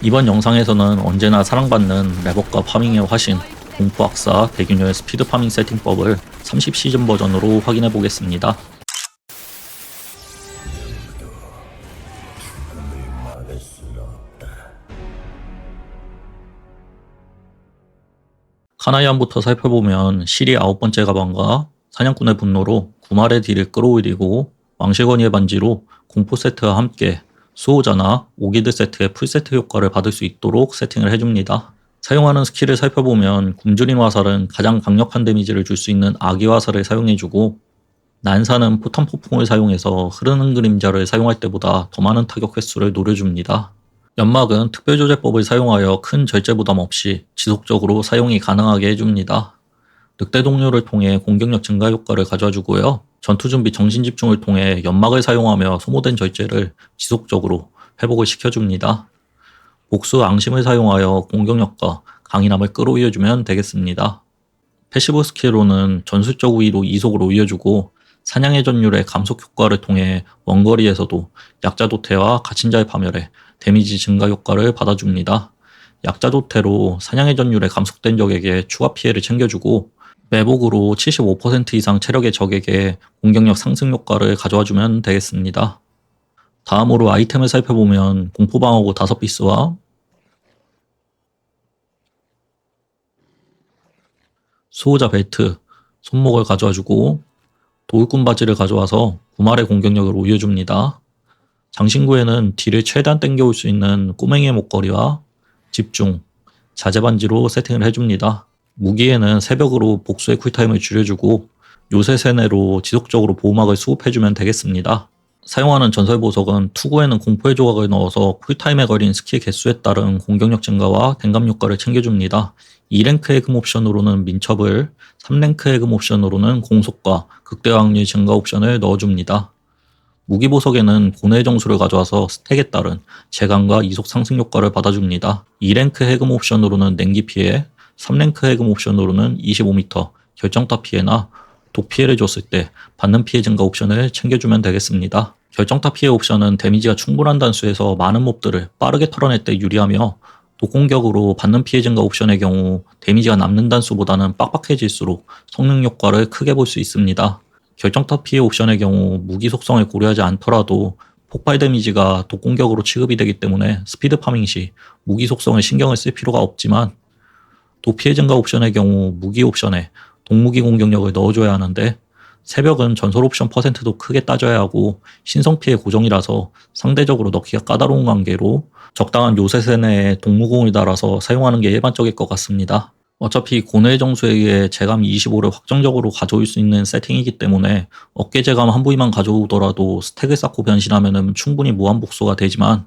이번 영상에서는 언제나 사랑받는 랩업과 파밍의 화신 공포학사 대균효의 스피드 파밍 세팅법을 30시즌 버전으로 확인해 보겠습니다. 카나이안부터 살펴보면 실이 아홉 번째 가방과 사냥꾼의 분노로 구말의 딜을 끌어올리고 왕실건이의 반지로 공포 세트와 함께 수호자나 오기드 세트의 풀세트 효과를 받을 수 있도록 세팅을 해줍니다. 사용하는 스킬을 살펴보면 굶주린 화살은 가장 강력한 데미지를 줄 수 있는 아기 화살을 사용해주고 난사는 포탄 폭풍을 사용해서 흐르는 그림자를 사용할 때보다 더 많은 타격 횟수를 노려줍니다. 연막은 특별조제법을 사용하여 큰 절제 부담 없이 지속적으로 사용이 가능하게 해줍니다. 늑대 동료를 통해 공격력 증가 효과를 가져주고요. 전투 준비 정신 집중을 통해 연막을 사용하며 소모된 절제를 지속적으로 회복을 시켜줍니다. 복수 앙심을 사용하여 공격력과 강인함을 끌어올려주면 되겠습니다. 패시브 스킬로는 전술적 우위로 이속을 올려주고 사냥의 전율의 감속 효과를 통해 원거리에서도 약자 도태와 갇힌 자의 파멸에 데미지 증가 효과를 받아줍니다. 약자 도태로 사냥의 전율에 감속된 적에게 추가 피해를 챙겨주고 매복으로 75% 이상 체력의 적에게 공격력 상승 효과를 가져와 주면 되겠습니다. 다음으로 아이템을 살펴보면 공포방어구 5피스와 수호자 벨트, 손목을 가져와 주고 도울꾼 바지를 가져와서 구말의 공격력을 올려줍니다. 장신구에는 딜을 최대한 땡겨올 수 있는 꼬맹이의 목걸이와 집중, 자재 반지로 세팅을 해줍니다. 무기에는 새벽으로 복수의 쿨타임을 줄여주고 요새 세네로 지속적으로 보호막을 수급해주면 되겠습니다. 사용하는 전설 보석은 투구에는 공포의 조각을 넣어서 쿨타임에 걸린 스킬 개수에 따른 공격력 증가와 댕감 효과를 챙겨줍니다. 2랭크 해금 옵션으로는 민첩을, 3랭크 해금 옵션으로는 공속과 극대 확률 증가 옵션을 넣어줍니다. 무기 보석에는 고뇌 정수를 가져와서 스택에 따른 재간과 이속 상승 효과를 받아줍니다. 2랭크 해금 옵션으로는 냉기 피해, 3랭크 해금 옵션으로는 25m 결정타 피해나 독 피해를 줬을 때 받는 피해 증가 옵션을 챙겨주면 되겠습니다. 결정타 피해 옵션은 데미지가 충분한 단수에서 많은 몹들을 빠르게 털어낼 때 유리하며 독공격으로 받는 피해 증가 옵션의 경우 데미지가 남는 단수보다는 빡빡해질수록 성능 효과를 크게 볼 수 있습니다. 결정타 피해 옵션의 경우 무기 속성을 고려하지 않더라도 폭발 데미지가 독공격으로 취급이 되기 때문에 스피드 파밍 시 무기 속성을 신경을 쓸 필요가 없지만 도피해 증가 옵션의 경우 무기 옵션에 동무기 공격력을 넣어줘야 하는데 새벽은 전설 옵션 퍼센트도 크게 따져야 하고 신성 피해 고정이라서 상대적으로 넣기가 까다로운 관계로 적당한 요새 세 내에 동무공을 달아서 사용하는 게 일반적일 것 같습니다. 어차피 고뇌 정수에 의해 재감 25를 확정적으로 가져올 수 있는 세팅이기 때문에 어깨 재감 한 부위만 가져오더라도 스택을 쌓고 변신하면 충분히 무한 복수가 되지만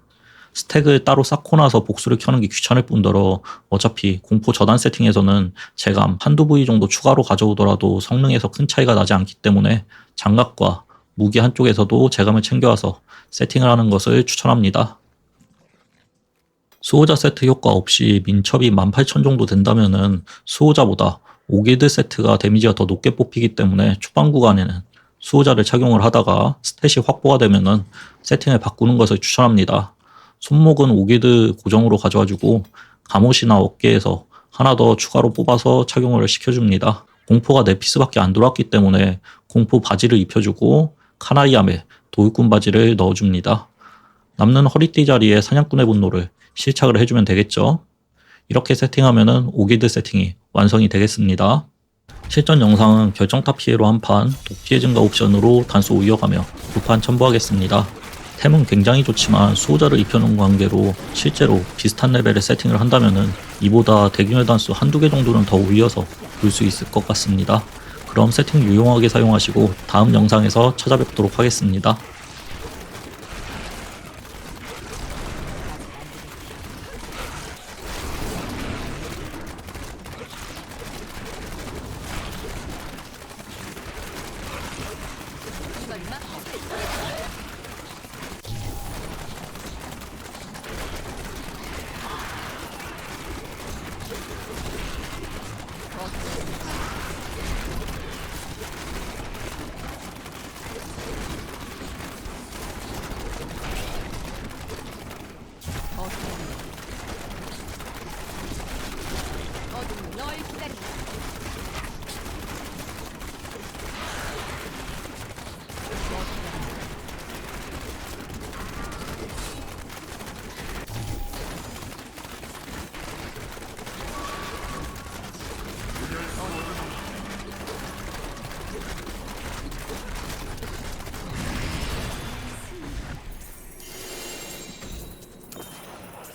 스택을 따로 쌓고 나서 복수를 켜는 게 귀찮을 뿐더러 어차피 공포 저단 세팅에서는 재감 한두 부위 정도 추가로 가져오더라도 성능에서 큰 차이가 나지 않기 때문에 장갑과 무기 한쪽에서도 재감을 챙겨와서 세팅을 하는 것을 추천합니다. 수호자 세트 효과 없이 민첩이 18,000 정도 된다면은 수호자보다 오길드 세트가 데미지가 더 높게 뽑히기 때문에 초반 구간에는 수호자를 착용을 하다가 스탯이 확보가 되면은 세팅을 바꾸는 것을 추천합니다. 손목은 오기드 고정으로 가져와주고 갑옷이나 어깨에서 하나 더 추가로 뽑아서 착용을 시켜줍니다. 공포가 네 피스밖에 안 들어왔기 때문에 공포 바지를 입혀주고 카나이암에 도육꾼 바지를 넣어줍니다. 남는 허리띠 자리에 사냥꾼의 분노를 실착을 해주면 되겠죠. 이렇게 세팅하면은 오기드 세팅이 완성이 되겠습니다. 실전 영상은 결정타 피해로 한 판, 독피해 증가 옵션으로 단수 이어가며 두 판 첨부하겠습니다. 템은 굉장히 좋지만 수호자를 입혀놓은 관계로 실제로 비슷한 레벨의 세팅을 한다면은 이보다 대균열 단수 한두 개 정도는 더 올려서 볼 수 있을 것 같습니다. 그럼 세팅 유용하게 사용하시고 다음 영상에서 찾아뵙도록 하겠습니다.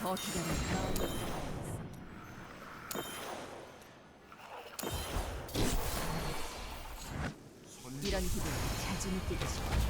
어떻게 할까? 이런 기분 자주 느끼겠습니다.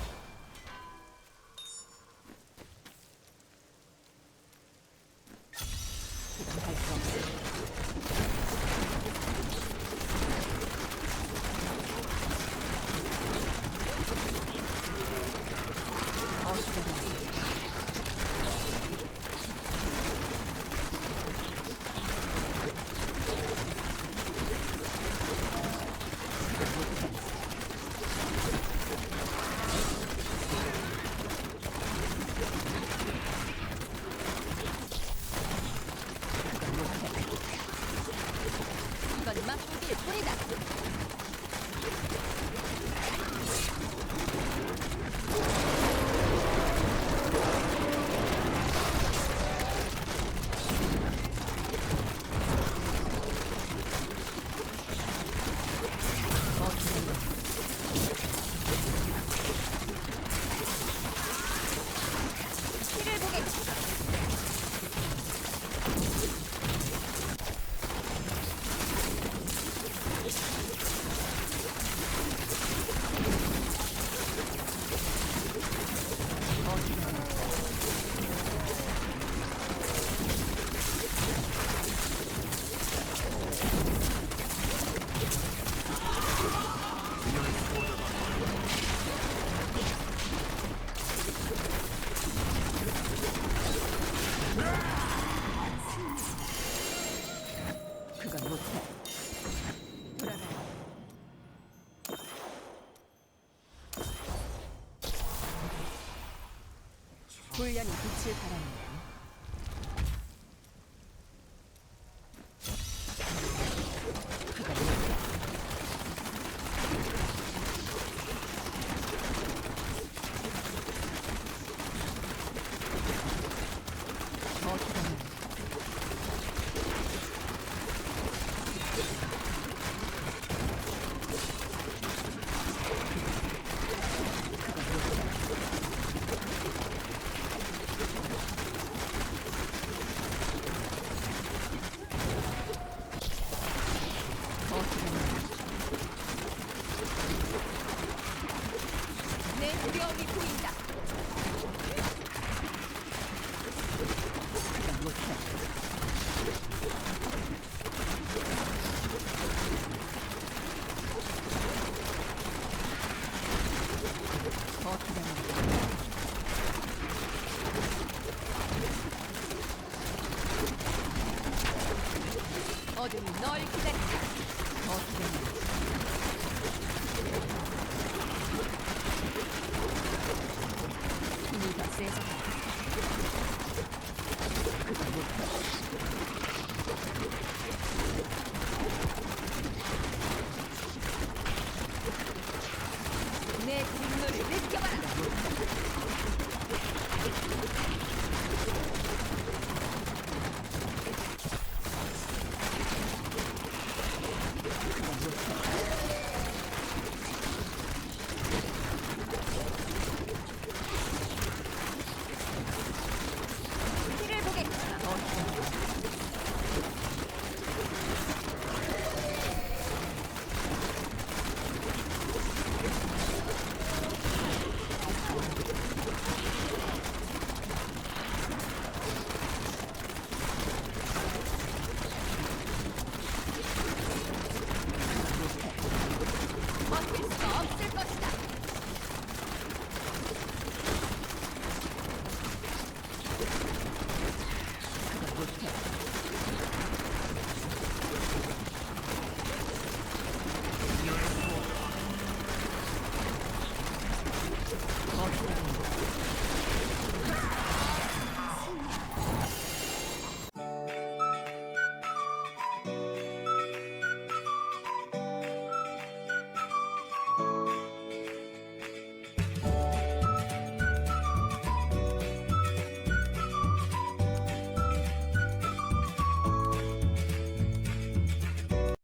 훈련이 빛을 발합니다. 더